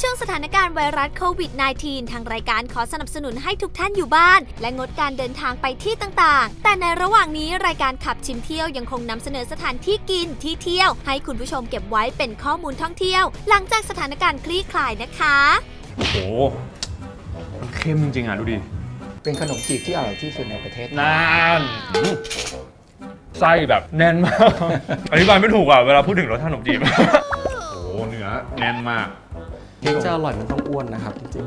ช่วงสถานการณ์ไวรัสโควิด -19 ทางรายการขอสนับสนุนให้ทุกท่านอยู่บ้าน และงดการเดินทางไปที่ต่างๆ แต่ในระหว่างนี้รายการขับชิมเที่ยวยังคงนำเสนอสถานที่กินที่เที่ยว ให้คุณผู้ชมเก็บไว้เป็นข้อมูลท่องเที่ยว หลังจากสถานการณ์คลี่คลายนะคะ โอ้โหมันเข้มจริงอะดูดิเป็นขนมจีบที่อร่อยที่สุดในประเทศไทยนานไส้แบบแน่นมาก อธิบายไม่ถูกอะเวลาพูดถึงรสชาติขนมจีบ โอ้โหเนื้อแน่นมากที่ จะอร่อยมันต้องอ้วนนะครับจริง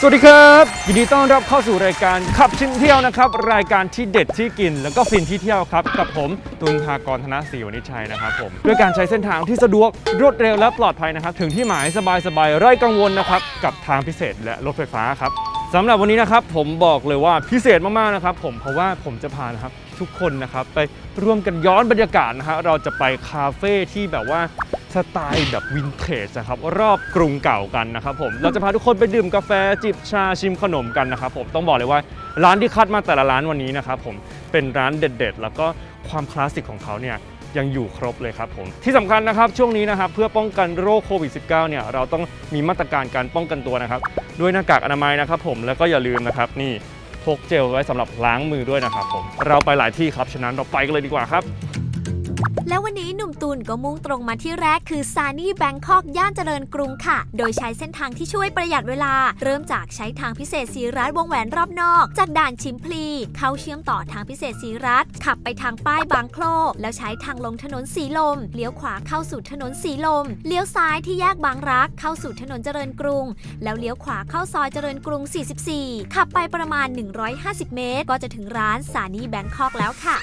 สวัสดีครับยินดีต้อนรับเข้าสู่รายการขับชิมเที่ยวนะครับ รายการที่เด็ดที่กิน แล้วก็ฟินที่เที่ยวครับ กับผมตุลภากรธนศรีวณิชัยนะครับผมด้วยการใช้เส้นทางที่สะดวกรวดเร็วและปลอดภัยนะครับ ถึงที่หมายสบายๆไร้กังวลนะครับ กับทางพิเศษและรถไฟฟ้าครับสำหรับวันนี้นะครับผมบอกเลยว่าพิเศษมากๆนะครับ ผมเพราะว่าผมจะพานะครับทุกคนนะครับไปร่วมกันย้อนบรรยากาศนะฮะเราจะไปคาเฟ่ที่แบบว่า สไตล์แบบวินเทจนะครับรอบกรุงเก่ากันนะครับผมเราจะพาทุกคนไปดื่มกาแฟจิบชาชิมขนมกันนะครับผมต้องบอกเลยว่าร้านที่คัดมาแต่ละร้านวันนี้นะครับผมเป็นร้านเด็ด ๆ แล้วก็ความคลาสสิกของเขาเนี่ยยังอยู่ครบเลยครับผมที่สำคัญนะครับช่วงนี้นะครับเพื่อป้องกันโรคโควิด -19 เนี่ยเราต้องมีมาตรการการป้องกันตัวนะครับ ด้วยหน้ากากอนามัยนะครับผมแล้วก็อย่าลืมนะครับนี่พกเจลไว้สำหรับล้างมือด้วยนะครับผมเราไปหลายที่ครับฉะนั้นเราไปกันเลยดีกว่าครับ แล้ววันนี้หนุ่มตูนก็มุ่งตรงมาที่แรกคือซานี่แบงคอกย่านเจริญกรุงค่ะ โดยใช้เส้นทางที่ช่วยประหยัดเวลา เริ่มจากใช้ทางพิเศษสีรัฐวงแหวนรอบนอก จากด่านชิมพลี เข้าเชื่อมต่อทางพิเศษสีรัฐ ขับไปทางป้ายบางโคลแล้วใช้ทางลงถนนสีลม เลี้ยวขวาเข้าสู่ถนนสีลม เลี้ยวซ้ายที่แยกบางรัก เข้าสู่ถนนเจริญกรุง แล้วเลี้ยวขวาเข้าซอยเจริญกรุง 44 ขับไปประมาณ 150 เมตร ก็จะถึงร้านซานี่แบงคอกแล้วค่ะ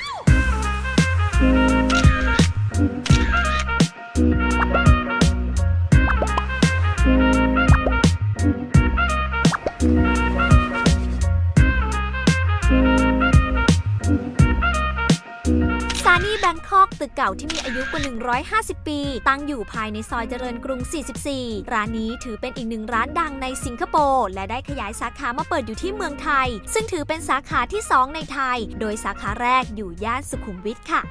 ซา แบงคอกตึกเก่าที่มีอายุกว่า 150 ปี ตั้งอยู่ภายในซอยเจริญกรุง 44 ร้านนี้ถือเป็นอีกหนึ่งร้านดังในสิงคโปร์และได้ขยายสาขามาเปิดอยู่ที่เมืองไทย ซึ่งถือเป็นสาขาที่ 2 ในไทย โดยสาขาแรกอยู่ย่านสุขุมวิทค่ะ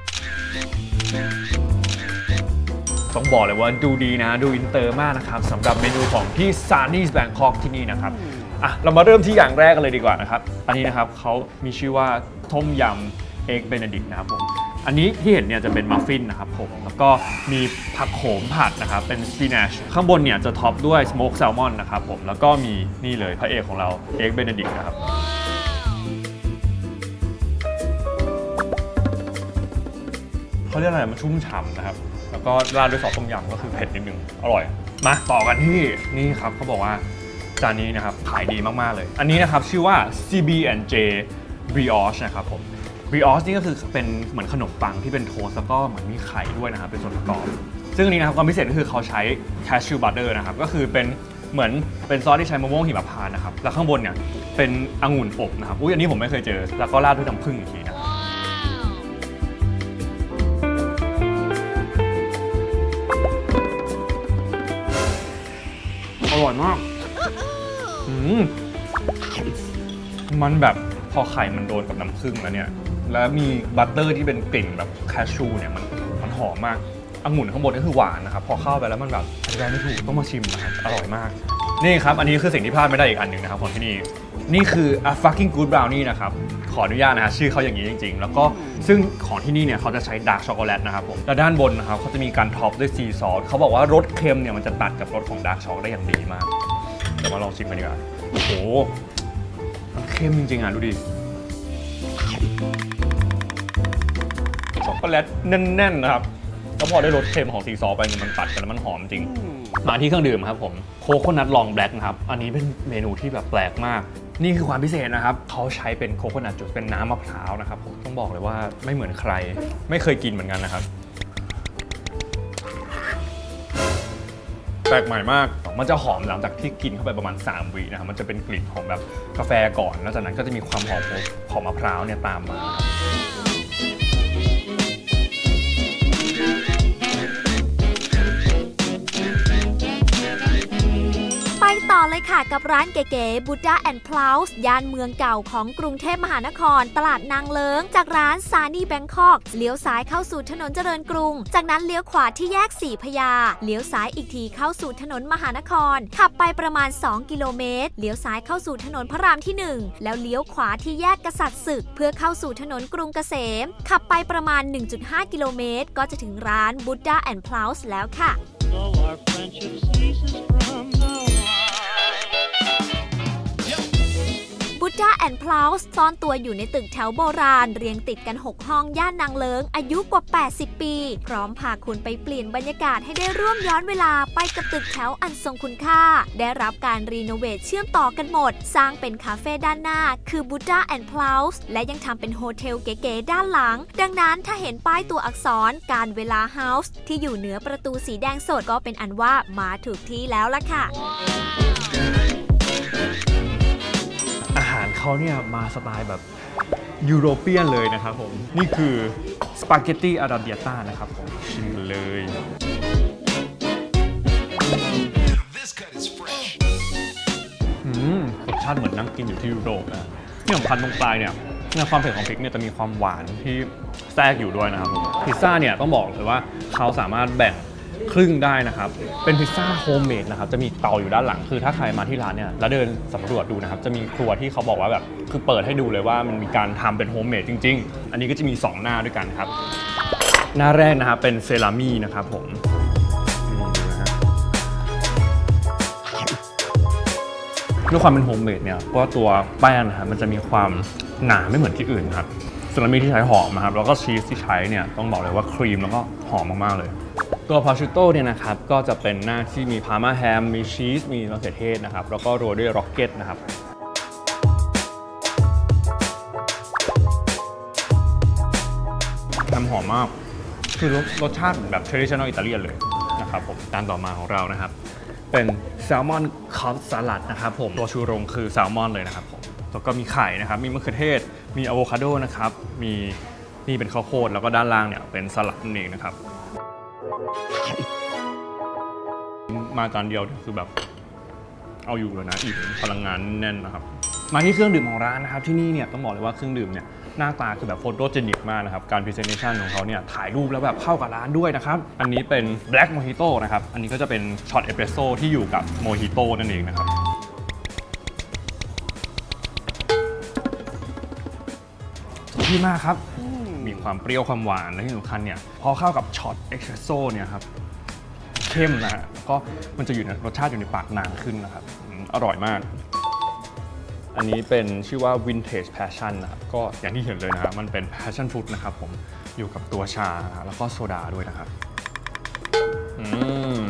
ต้องบอกเลยว่าดูดีนะดูอินเตอร์มากนะครับสำหรับเมนูของที่ Sunny's Bangkok ที่นี่นะครับอะเรามาเริ่มที่อย่างแรกกันเลยดีกว่านะครับ อันนี้นะครับเขามีชื่อว่าต้มยำเอ็กเบนดิกนะครับผม อันนี้ที่เห็นเนี่ยจะเป็นมัฟฟินนะครับผม แล้วก็มีผักโขมผัดนะครับ เป็นสปินัชข้างบนเนี่ยจะท็อปด้วยสโมกแซลมอนนะครับผม แล้วก็มีนี่เลยพระเอกของเราเอ็กเบนเดิกนะครับเขาเรียกอะไรมันชุ่มฉ่ำนะครับ แล้วก็ราดด้วยซอสต้มยำก็คือเผ็ดนิดนึง อร่อย มาต่อกันที่นี่ครับเขาบอกว่าจานนี้นะครับขายดีมากๆเลย อันนี้นะครับชื่อว่า CB&J Brioche นะครับผม Brioche นี่ก็คือเป็นเหมือนขนมปังที่เป็นโทสต์แล้วก็เหมือนมีไข่ด้วยนะครับเป็นส่วนประกอบ ซึ่งอันนี้นะครับความพิเศษก็คือเขาใช้ cashew butter นะครับก็คือเป็นเหมือนเป็นซอสที่ใช้มะม่วงหิมพานต์นะครับแล้วข้างบนเนี่ยเป็นองุ่นอบนะครับอุ้ยอันนี้ผมไม่เคยเจอ แล้วก็ราดด้วยน้ำผึ้งอีกทีนะครับอร่อยมากอืมมันแบบพอไข่มันโดนกับน้ำผึ้งแล้วเนี่ย แล้วมีบัตเตอร์ที่เป็นกลิ่นแบบแคชูเนี่ยมันมันหอมมากองุ่นข้างบนก็คือหวานนะครับ พอเข้าไปแล้วมันแบบอธิบายไม่ถูกต้องมาชิมนะครับอร่อยมาก นี่ครับ อันนี้คือสิ่งที่พลาดไม่ได้อีกอันหนึ่งนะครับของที่นี่นี่คือ a fucking good brownie นะครับ ขออนุญาตนะฮะชื่อเขาอย่างนี้จริง ๆ แล้วก็ซึ่งของที่นี่เนี่ยเขาจะใช้ดาร์กช็อกโกแลตนะครับผมแล้วด้านบนนะครับเขาจะมีการท็อปด้วยซีซอสเขาบอกว่ารสเค็มเนี่ยมันจะตัดกับรสของดาร์กช็อกได้อย่างดีมากเดี๋ยวมาลองชิมกันดีกว่าโอ้โหมันเข้มจริงๆอะดูดิ โกแลตแน่นๆนะครับ แล้วพอได้รสเค็มของซีซอสไปเนี่ยมันตัดกันแล้วมันหอมจริง มาที่เครื่องดื่มครับผมโคโคนัทลองแบล็กนะครับ อันนี้เป็นเมนูที่แบบแปลกมาก นี่คือความพิเศษนะครับ เขาใช้เป็นโคโคนัทจุดเป็นน้ำมะพร้าวนะครับผมต้องบอกเลยว่าไม่เหมือนใคร ไม่เคยกินเหมือนกันนะครับ แปลกใหม่มาก มันจะหอมหลังจากที่กินเข้าไปประมาณ 3 วินะครับ มันจะเป็นกลิ่นของแบบกาแฟก่อน แล้วจากนั้นก็จะมีความหอมของมะพร้าวเนี่ยตามมาครับ เลยค่ะกับร้านเก๋ๆ Buddha and p l o u s ย่านเมืองเก่าของกรุงเทพมหานคร ตลาดนางเลิง จากร้านซานี่แบงคอกเลี้ยวซ้ายเข้าสู่ถนนเจริญกรุง จากนั้นเลี้ยวขวาที่แยกสีพญาเลี้ยวซ้ายอีกทีเข้าสู่ถนนมหานคร ขับไปประมาณ 2 กิโลเมตร เลี้ยวซ้ายเข้าสู่ถนนพระรามที่ 1 แล้วเลี้ยวขวาที่แยกกษัตริย์ศึก เพื่อเข้าสู่ถนนกรุงเกษม ขับไปประมาณ 1.5 กิโลเมตร ก็จะถึงร้าน Buddha and p l o u s แล้วค่ะ So our friendship ceases Buddha and p l o u s ซ่อนตัวอยู่ในตึกแถวโบราณ เรียงติดกัน 6 ห้องย่านนางเลิง อายุกว่า 80 ปี พร้อมพาคุณไปเปลี่ยนบรรยากาศให้ได้ร่วมย้อนเวลาไปกับตึกแถวอันทรงคุณค่า ได้รับการรีโนเวทเชื่อมต่อกันหมด สร้างเป็นคาเฟ่ด้านหน้า คือ Buddha and p l o u s และยังทำเป็นโฮเทลเก๋ๆด้านหลัง ดังนั้นถ้าเห็นป้ายตัวอักษรการเวลาเฮาส์ที่อยู่เหนือประตูสีแดงสดก็เป็นอันว่ามาถูกที่แล้วล่ะค่ะอาหาร เขาเนี่ยมาสไตล์แบบยูโรเปียนเลยนะครับผม นี่คือสปาเกตตี้อาราเบียต้านะครับผมชิมเลย This cut is fresh. อืมรสชาติเหมือนนั่งกินอยู่ที่ยุโรปนะที่สำคัญตรงปลายเนี่ยในความเผ็ดของพริกเนี่ยจะมีความหวานที่แทรกอยู่ด้วยนะครับผมพิซซ่าเนี่ยต้องบอกเลยว่าเขาสามารถแบ่ง ครึ่งได้นะครับ เป็นพิซซ่าโฮมเมดนะครับ จะมีเตาอยู่ด้านหลัง คือถ้าใครมาที่ร้านเนี่ย แล้วเดินสำรวจดูนะครับ จะมีครัวที่เขาบอกว่าแบบ คือเปิดให้ดูเลยว่ามันมีการทำเป็นโฮมเมดจริง ๆ อันนี้ก็จะมี 2 หน้าด้วยกันครับ หน้าแรกนะครับ เป็นเซรามินะครับผมด้วยความเป็นโฮมเมดเนี่ยเพราะว่าตัวแป้งนะครับมันจะมีความหนาไม่เหมือนที่อื่นครับส่วนมีที่ใช้หอมนะครับ แล้วก็ชีสที่ใช้เนี่ยต้องบอกเลยว่าครีมแล้วก็หอมมากๆเลย ตัวพาชูโต้เนี่ยนะครับก็จะเป็นหน้าที่มีพาร์มาแฮม มีชีส มีมะเขือเทศนะครับ แล้วก็โรยด้วยร็อกเก็ตนะครับแฮมหอมมาก คือรสรสชาติแบบ traditional อิตาเลียนเลยนะครับผมจานต่อมาของเรานะครับ เป็นแซลมอนคอฟสลัดนะครับผมตัวชูโรงคือแซลมอนเลยนะครับผมแล้วก็มีไข่นะครับ มีมะเขือเทศ มีอะโวคาโดนะครับ มีนี่เป็นข้าวโพดแล้วก็ด้านล่างเนี่ยเป็นสลัดนั่นเองนะครับ มาจานเดียวคือแบบ เอาอยู่เลยนะอิ่มพลังงานแน่นนะครับ มาที่เครื่องดื่มของร้านนะครับ ที่นี่เนี่ยต้องบอกเลยว่าเครื่องดื่มเนี่ยหน้าตาคือแบบโฟโตเจนิกมากนะครับ การพรีเซนเ t ชันของเขาเนี่ยถ่ายรูปแล้วแบบเข้ากับร้านด้วยนะครับ อันนี้เป็น Black Mojito นะครับ อันนี้ก็จะเป็นช็อตเอสเปรสโซ่ที่อยู่กับโมฮิโต้นั่นเองนะครับที่มากครับ ความเปรี้ยวความหวานและที่สำคัญเนี่ยพอเข้ากับช็อตเอสเปรสโซ่เนี่ยครับเข้มนะฮะก็มันจะอยู่ในรสชาติอยู่ในปากนานขึ้นนะครับอืมอร่อยมาก อันนี้เป็นชื่อว่า Vintage Passion นะครับก็อย่างที่เห็นเลยนะครับมันเป็น Passion Fruit นะครับผมอยู่กับตัวชาแล้วก็โซดาด้วยนะครับอืม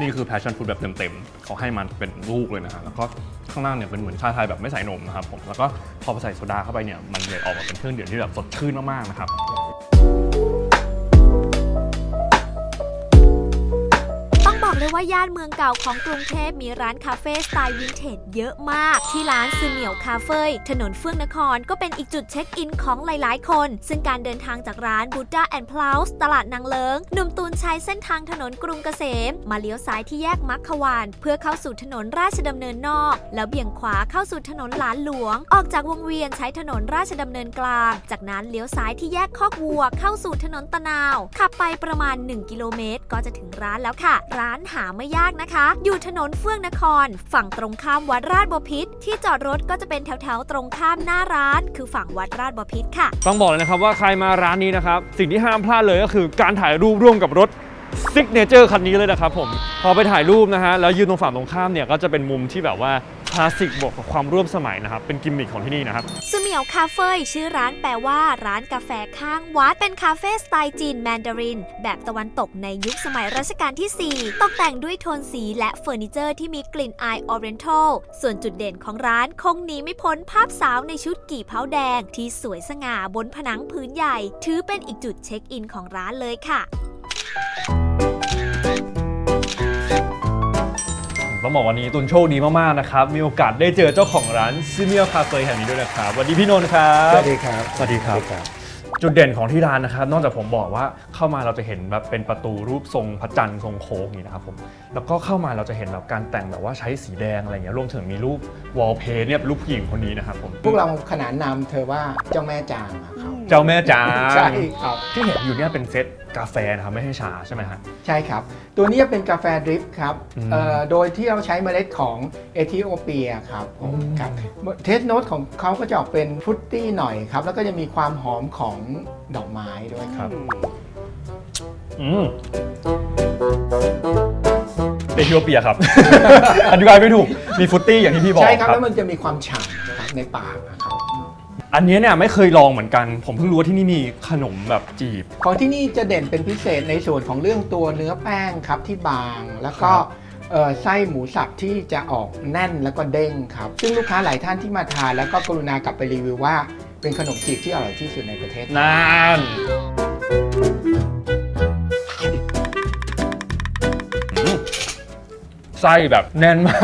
นี่คือ Passion Fruit แบบเต็มๆเขาให้มันเป็นลูกเลยนะฮะแล้วก็ข้างล่างเนี่ยเป็นเหมือนชาไทยแบบไม่ใส่นมนะครับผมแล้วก็ พอใส่โซดาเข้าไปเนี่ยมันเลยออกมาเป็นเครื่องดื่มที่แบบสดชื่นมากๆนะครับ ต้ว่าย่านเมืองเก่าของกรุงเทพมีร้านคาเฟ่สไตล์วินเทจเยอะมาก ที่ร้านซึเหมียวคาเฟ่ถนนเฟื่องนครก็เป็นอีกจุดเช็คอินของหลายๆ คน ซึ่งการเดินทางจากร้าน Buddha and p l o u s ตลาดนางเลิงหนุ่มตูนใช้เส้นทางถนนกรุงเกษม มาเลี้ยวซ้ายที่แยกมัคควาน เพื่อเข้าสู่ถนนราชดำเนินนอก แล้วเบี่ยงขวาเข้าสู่ถนนหลานหลวง ออกจากวงเวียนใช้ถนนราชดำเนินกลาง จากนั้นเลี้ยวซ้ายที่แยกคอกวัวเข้าสู่ถนนตะนาว ขับไปประมาณ 1 กิโลเมตร ก็จะถึงร้านแล้วค่ะ ร้านหาไม่ยากนะคะ อยู่ถนนเฟื่องนคร ฝั่งตรงข้ามวัดราชบพิตรที่จอดรถก็จะเป็นแถวๆตรงข้ามหน้าร้าน คือฝั่งวัดราชบพิตรค่ะ ต้องบอกเลยนะครับว่าใครมาร้านนี้นะครับ สิ่งที่ห้ามพลาดเลยก็คือการถ่ายรูปร่วมกับรถ ซิกเนเจอร์คันนี้เลยนะครับผมพอไปถ่ายรูปนะฮะแล้วยืนตรงฝั่งตรงข้ามเนี่ยก็จะเป็นมุมที่แบบว่าคลาสสิกบวกกับความร่วมสมัยนะครับ เป็นกิมมิคของที่นี่นะครับซูเหมียวคาเฟ่ชื่อร้านแปลว่า ร้านกาแฟข้างวัด เป็นคาเฟ่สไตล์จีนแมนดาริน แบบตะวันตกในยุคสมัยรัชกาลที่ 4 ตกแต่งด้วยโทนสีและเฟอร์นิเจอร์ที่มีกลิ่นอายออเรนทัลส่วนจุดเด่นของร้านคงหนีไม่พ้นภาพสาวในชุดกี่เผาแดง ที่สวยสง่าบนผนังพื้นใหญ่ ถือเป็นอีกจุดเช็คอินของร้านเลยค่ะ ต้องบอกวันนี้ตุนโชคดีมากๆนะครับ มีโอกาสได้เจอเจ้าของร้านซิเมียคาเฟ่แห่งนี้ด้วยนะครับสวัสดีพี่นนท์ครับ สวัสดีครับ สวัสดีครับ จุดเด่นของที่ร้านนะครับ นอกจากผมบอกว่าเข้ามาเราจะเห็นแบบเป็นประตูรูปทรงพระจันทร์ทรงโค้งอย่างนี้นะครับผม แล้วก็เข้ามาเราจะเห็นแบบการแต่งแบบว่าใช้สีแดงอะไรเงี้ย รวมถึงมีรูปวอลเพเนี่ยรูปผู้หญิงคนนี้นะครับผม พวกเราขนานนามเธอว่าเจ้าแม่จางอะครับ เจ้าแม่จางใช่ครับที่เห็นอยู่เนี่ยเป็นเซตกาแฟนะครับไม่ใช่ชาใช่ไหมฮะ ใช่ครับ ตัวนี้จะเป็นกาแฟดริปครับอืมเอ่อโดยที่เราใช้เมล็ดของเอธิโอเปียครับผมอืม ครับเทสโนตของเขาก็จะออกเป็นฟรุตตี้หน่อยครับ แล้วก็จะมีความหอมของดอกไม้ด้วยครับ อืมเอธิโอเปียครับ อธิบายไม่ถูกมีฟุตตี้อย่างที่พี่บอกใช่ครับครัแล้บวมันจะมีความฉ่ำครับในปากนะครับ อันเนี้ยเนี่ยไม่เคยลองเหมือนกัน ผมเพิ่งรู้ว่าที่นี่มีขนมแบบจีบ ของที่นี่จะเด่นเป็นพิเศษในส่วนของเรื่องตัวเนื้อแป้งครับที่บางแล้วก็ครับเอ่อไส้หมูสับที่จะออกแน่นแล้วก็เด้งครับ ซึ่งลูกค้าหลายท่านที่มาทานแล้วก็กรุณากลับไปรีวิวว่า เป็นขนมจีบที่อร่อยที่สุดในประเทศ นาน ไส้แบบแน่นมาก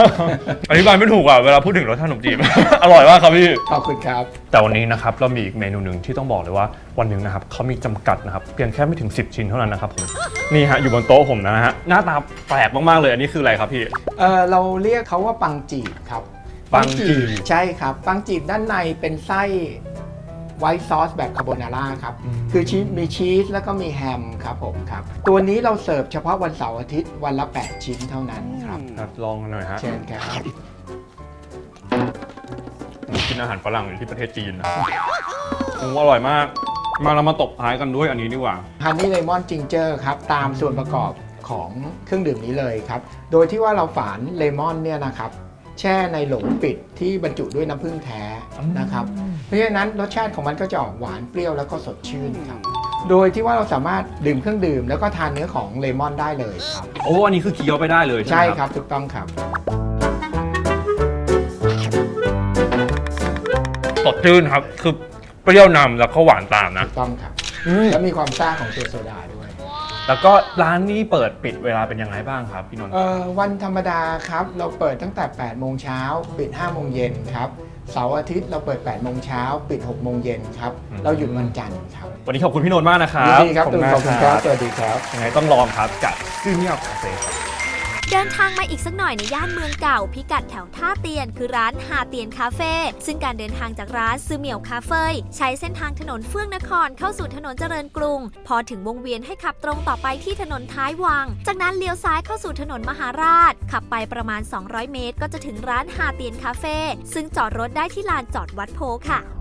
อธิบายไม่ถูกอะเวลาพูดถึงรสชาติขนมจีบ อร่อยมากครับพี่ ขอบคุณครับ แต่วันนี้นะครับเรามีอีกเมนูหนึ่งที่ต้องบอกเลยว่าวันหนึ่งนะครับเขามีจำกัดนะครับเพียงแค่ไม่ถึง 10 ชิ้นเท่านั้นนะครับผมนี่ฮะอยู่บนโต๊ะผมนะฮะหน้าตาแปลกมากๆเลยอันนี้คืออะไรครับพี่ เอ่อเราเรียกเขาว่าปังจีบครับปังจีบ ใช่ครับ ปังจีบด้านในเป็นไส้ ไวท์ซอสแบบคาโบนาร่าครับอืมคือชีสมีชีสแล้วก็มีแฮมครับผมครับ ตัวนี้เราเสิร์ฟเฉพาะวันเสาร์อาทิตย์วันละ 8 ชิ้นเท่านั้นครับ ครับลองกันหน่อยฮะเชิญครับผมกินอาหารฝรั่งอยู่ที่ประเทศจีนนะโอ้อร่อยมาก มาเรามาตบท้ายกันด้วยอันนี้ดีกว่าฮันนี่เลมอนจิงเจอร์ครับ ตามส่วนประกอบของเครื่องดื่มนี้เลยครับ โดยที่ว่าเราฝานเลมอนเนี่ยนะครับ แช่ในโหลปิดที่บรรจุด้วยน้ำผึ้งแท้นะครับ เพราะฉะนั้นรสชาติของมันก็จะออกหวานเปรี้ยวแล้วก็สดชื่นครับโดยที่ว่าเราสามารถดื่มเครื่องดื่ม แล้วก็ทานเนื้อของเลมอนได้เลยครับโอ้อันนี้คือเคี้ยวไปได้เลยใช่ใช่ไหมครับถูกต้องครับ สดชื่นครับ คือเปรี้ยวนำแล้วก็หวานตามนะ ถูกต้องครับอืมแล้วมีความซ่าของตัวโซดาด้วย แล้วก็ร้านนี้เปิดปิดเวลาเป็นยังไงบ้างครับพี่นนท์ เอ่อวันธรรมดาครับ เราเปิดตั้งแต่ 8 โมงเช้า ปิด 5 โมงเย็นครับ เสาร์อาทิตย์เราเปิด 8 โมงเช้า ปิด 6 โมงเย็นครับเราหยุดวันจันทร์ครับวันนี้ขอบคุณพี่นนท์มากนะครับยินดีครับขอบตูคุณนมากขอบคุณครับ สวัสดีครับ ยังไงต้องลองครับกับซื่อเมี่ยวคาเฟ่ครับ เดินทางมาอีกสักหน่อยในย่านเมืองเก่า พิกัดแถวท่าเตียน คือร้านฮาเตียนคาเฟ่ซึ่งการเดินทางจากร้านซือเหมียวคาเฟ่ใช้เส้นทางถนนเฟื่องนครเข้าสู่ถนนเจริญกรุง พอถึงวงเวียนให้ขับตรงต่อไปที่ถนนท้ายวัง จากนั้นเลี้ยวซ้ายเข้าสู่ถนนมหาราช ขับไปประมาณ 200 เมตร ก็จะถึงร้านฮาเตียนคาเฟ่ซึ่งจอดรถได้ที่ลานจอดวัดโพค่ะ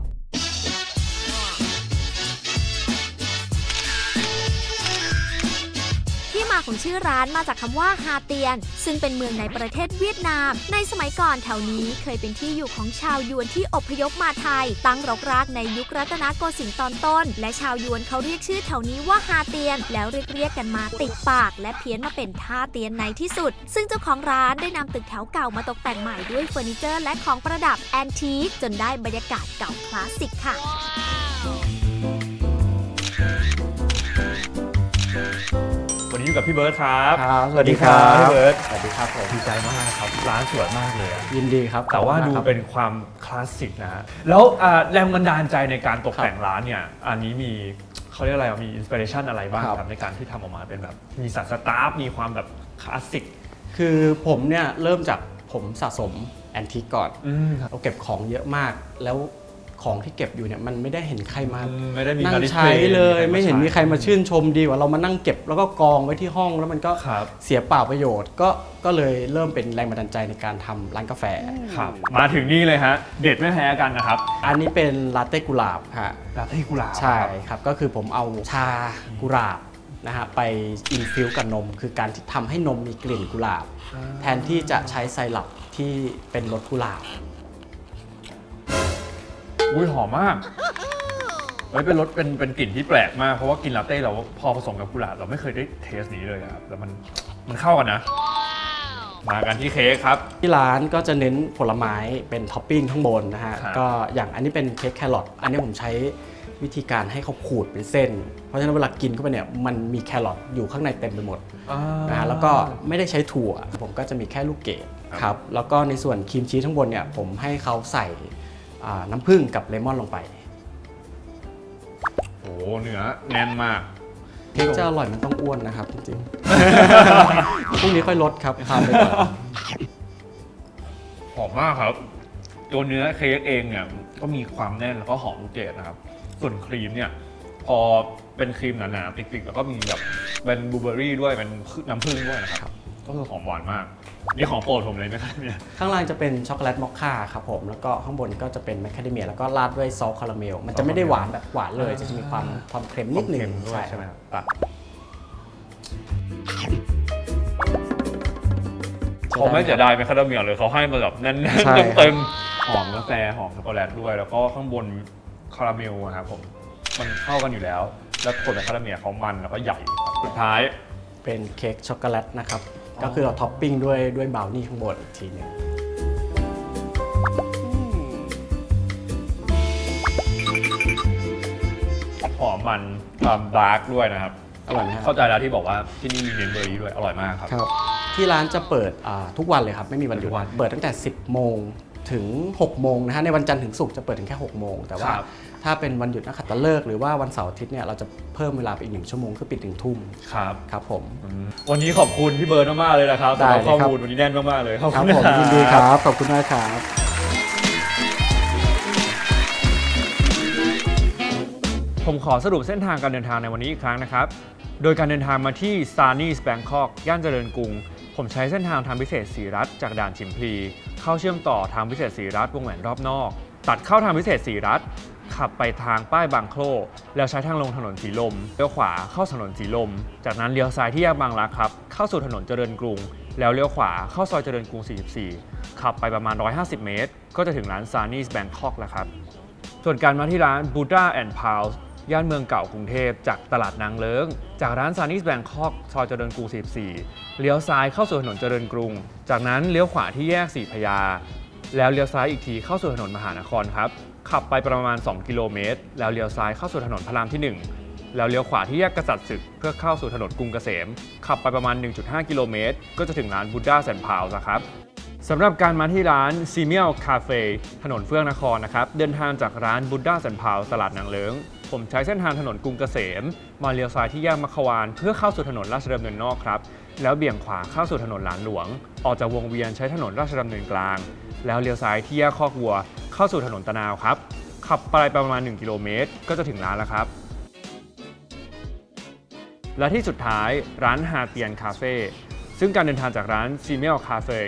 ของชื่อร้านมาจากคำว่าฮาเตียน ซึ่งเป็นเมืองในประเทศเวียดนาม ในสมัยก่อนแถวนี้เคยเป็นที่อยู่ของชาวยวนที่อพยพมาไทย ตั้งรกรากในยุครัตนโกสินทร์ตอนต้น และชาวยวนเขาเรียกชื่อแถวนี้ว่าฮาเตียน แล้วเรียกเรียกกันมาติดปาก และเพี้ยนมาเป็นท่าเตียนในที่สุด ซึ่งเจ้าของร้านได้นำตึกแถวเก่ามาตกแต่งใหม่ด้วยเฟอร์นิเจอร์และของประดับแอนทีคจนได้บรรยากาศเก่าคลาสสิกค่ะ อยู่กับพี่เบิร์ดครับครับสวัสดีครับสวัสดีครับพี่เบิร์ดสวัสดีครับผมดีใจมากครับร้านสวยมากเลยอะยินดีครับแต่ว่าขอบดูคุณมกครับเป็นความคลาสสิกนะฮะแล้วอ่าแรงบันดาลใจในการตกแต่งร้านเนี่ยอันนี้มีเขาเรียกอะไรอะมีอินสปิเรชันอะไรบ้างครับครับในการที่ทำออกมาเป็นแบบมีสัตว์สตาฟมีความแบบคลาสสิก คือผมเนี่ยเริ่มจากผมสะสมแอนทิกก่อน อืมครับ เราเก็บของเยอะมาก แล้ว ของที่เก็บอยู่เนี่ยมันไม่ได้เห็นใครมาไม่ได้มีนั่มางดิสใช้พย์เลย ไม่เห็นมีใครมาใช้ชื่นชมดีกว่าเรามานั่งเก็บแล้วก็กองไว้ที่ห้องแล้วมันก็ครับเสียเปล่าประโยชน์ ก็ก็เลยเริ่มเป็นแรงบันดาลใจในการทำร้านกาแฟครับมาถึงนี่เลยฮะเด็ดไม่แพ้กันนะครับ อันนี้เป็นลาเต้กุหลาบฮะลาเต้กุหลาบใช่ครับก็คือผมเอาชากุหลาบนะฮะไปอินฟิวกับนม คือการที่ทำให้นมมีกลิ่นกุหลาบ แทนที่จะใช้ไซรัปที่เป็นรสกุหลาบ อุ้ยหอมมากเฮ้ยเป็นรสเป็นเป็นกลิ่นที่แปลกมาก เพราะว่ากินลาเต้เราพอผสมกับกุหลาบเราไม่เคยได้เทสนี้เลยอะครับแล้วมันมันเข้ากันนะ มากันที่เค้กครับ ที่ร้านก็จะเน้นผลไม้เป็นท็อปปิ้งข้างบนนะฮะ ครับก็อย่างอันนี้เป็นเค้กแครอท อันนี้ผมใช้วิธีการให้เขาขูดเป็นเส้น เพราะฉะนั้นเวลากินเข้าไปเนี่ยมันมีแครอทอยู่ข้างในเต็มไปหมดนะฮะแล้วก็ไม่ได้ใช้ถั่ว ผมก็จะมีแค่ลูกเกดครับ แล้วก็ในส่วนครีมชีสข้างบนเนี่ยผมให้เขาใส่อ่า น้ำผึ้งกับเลมอนลงไปโอ้เนื้อแน่นมาก เค้กจะอร่อยมันต้องอ้วนนะครับจริงๆ พรุ่งนี้ค่อยลดครับทานไปก่อนหอมมากครับ ตัวเนื้อเค้กเองเนี่ยก็มีความแน่นแล้วก็หอมลูกเกดนะครับ ส่วนครีมเนี่ยพอเป็นครีมหนาๆปิกๆแล้วก็มีแบบเป็นบลูเบอร์รี่ด้วยเป็นน้ำผึ้งด้วยนะครับ ก็คือหอมหวานมาก นี่ของโปรดผมเลยนะครับเนี่ย ข้างล่างจะเป็นช็อกโกแลตมอคค่าครับผม แล้วก็ข้างบนก็จะเป็นแมคคาเดเมีย แล้วก็ราดด้วยซอสคาราเมล มันจะไม่ได้หวานแบบหวานเลยจะมีความความเค็มนิดหนึงด้วยใช่ไหมครับอะเขาไม่เสียดายแมคคาเดเมียเลยเขาให้มาแบบแน่นใช่ๆเต็มๆหอมกาแฟหอมช็อกโกแลตด้วย แล้วก็ข้างบนคาราเมลอะครับผม มันเข้ากันอยู่แล้ว แล้วผลแมคคาเดเมียเขามันแล้วก็ใหญ่ครับสุดท้ายเป็นเค้กช็อกโกแลตนะครับ ก็คือเราท็อปปิ้งด้วยด้วยบราวนี่ข้างบนอีกทีหนึงหอมมันความดาร์กด้วยนะครับ อร่อยไหมครับ เข้าใจแล้วที่บอกว่าที่นี่มีเนนเบอร์รี่ด้วยอร่อยมากครับ ครับที่ร้านจะเปิดอ่าทุกวันเลยครับ ไม่มีวันหยุด ทุกวันเปิดตั้งแต่ 10 โมงถึง 6 โมงนะฮะในวันจันทร์ถึงศุกร์จะเปิดถึงแค่ 6 โมง แต่ว่าครับ ถ้าเป็นวันหยุดนักขัตฤกษ์หรือว่าวันเสาร์อาทิตย์เนี่ยเราจะเพิ่มเวลาไปอีกหนึ่งชั่วโมงคือปิดถึงทุ่มครับครับผม วันนี้ขอบคุณพี่เบิร์ดมากๆเลยนะครับได้สำหรับเลยครับ ข้อมูลวันนี้แน่นมากๆเลยขอบครัคุบณผมยินดีครับ ขอบคุณมากครับ ผมขอสรุปเส้นทางการเดินทางในวันนี้อีกครั้งนะครับ โดยการเดินทางมาที่ s a n i s Bangkok ย่านเจริญกรุง ผมใช้เส้นทางทางพิเศษสีรัฐจากด่านชิมพลี เข้าเชื่อมต่อทางพิเศษสีรัฐวงแหวนรอบนอก ตัดเข้าทางพิเศษสีรัฐ ขับไปทางป้ายบางโคลแล้วใช้ทางลงถนนสีลมเลี้ยวขวาเข้าถนนสีลม จากนั้นเลี้ยวซ้ายที่แยกบางรักครับ เข้าสู่ถนนเจริญกรุง แล้วเลี้ยวขวาเข้าซอยเจริญกรุง 44 ขับไปประมาณ 150 เมตร ก็จะถึงร้าน s a n i s Bangkok แล้วครับ ส่วนการมาที่ร้าน Buddha and Pals ย่านเมืองเก่ากรุงเทพจากตลาดนางเลิงจากร้าน s a n i s Bangkok ซอยเจริญกรุง 44 เลี้ยวซ้ายเข้าสู่ถนนเจริญกรุง จากนั้นเลี้ยวขวาที่แยกสีพยา แล้วเลี้ยวซ้ายอีกทีเข้าสู่ถนนมหานครครับ ขับไปประมาณ 2 กิโลเมตร แล้วเลี้ยวซ้ายเข้าสู่ถนนพระรามที่ 1 แล้วเลี้ยวขวาที่แยกกษัตริย์ศึก เพื่อเข้าสู่ถนนกรุงเกษม ขับไปประมาณ 1.5 กิโลเมตร ก็จะถึงร้าน Buddha and Pals นะครับสำหรับการมาที่ร้าน s e m i e l Cafe ถนนเฟื่องนครนะครับ เดินทางจากร้าน Buddha สันพาวตลาดนางเลิงผมใช้เส้นทางถนนกรุงเกษม มาเลี้ยวซ้ายที่แยกมัคควาน เพื่อเข้าสู่ถนนราชดำเนินนอกครับ แล้วเบี่ยงขวาเข้าสู่ถนนหลานหลวง ออกจากวงเวียนใช้ถนนราชดำเนินกลาง แล้วเลี้ยวซ้ายที่แยกคอกวัว เข้าสู่ถนนตะนาวครับ ขับไปประมาณ 1 กิโลเมตร ก็จะถึงร้านแล้วครับ และที่สุดท้ายร้านฮาเตียนคาเฟ่ซึ่งการเดินทางจากร้านซีเมลคาเฟ่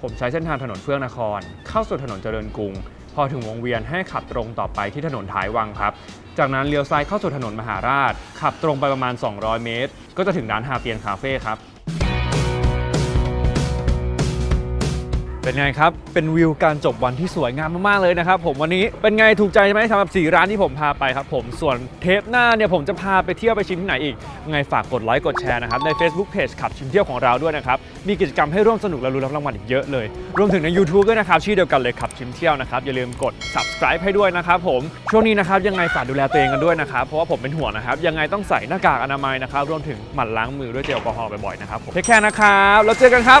ผมใช้เส้นทางถนนเฟื่องนคร เข้าสู่ถนนเจริญกรุง พอถึงวงเวียนให้ขับตรงต่อไปที่ถนนท้ายวังครับ จากนั้นเลี้ยวซ้ายเข้าสู่ถนนมหาราช ขับตรงไปประมาณ 200 เมตร ก็จะถึงร้านฮาเตียนคาเฟ่ครับ เป็นไงครับ เป็นวิวการจบวันที่สวยงามมากๆเลยนะครับผมวันนี้เป็นไงถูกใจไหมสำหรับสีร้านที่ผมพาไปครับผมส่วนเทปหน้าเนี่ยผมจะพาไปเที่ยวไปชิมที่ไหนอีกไงฝากกดไลค์กดแชร์นะครับใน Facebook Page ขับชิมเที่ยวของเราด้วยนะครับมีกิจกรรมให้ร่วมสนุกและรู้รับรางวัลอีกเยอะเลย รวมถึงใน YouTube ด้วยนะครับชื่อเดียวกันเลยขับชิมเที่ยวนะครับอย่าลืมกด subscribe ให้ด้วยนะครับผมช่วงนี้นะครับยังไงฝากดูแลตัวเองกันด้วยนะครับเพราะว่าผมเป็นห่วงนะครับยังไงต้องใส่หน้ากากอนามัยนะครับรวมถึงหมั่นล้างมือด้วยเจลแอลกอฮอล์บ่อยๆนะครับผมเทคแคร์นะครับแล้วเจอกันครับ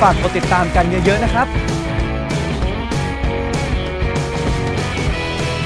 ฝากกดติดตามกันเยอะๆนะครับ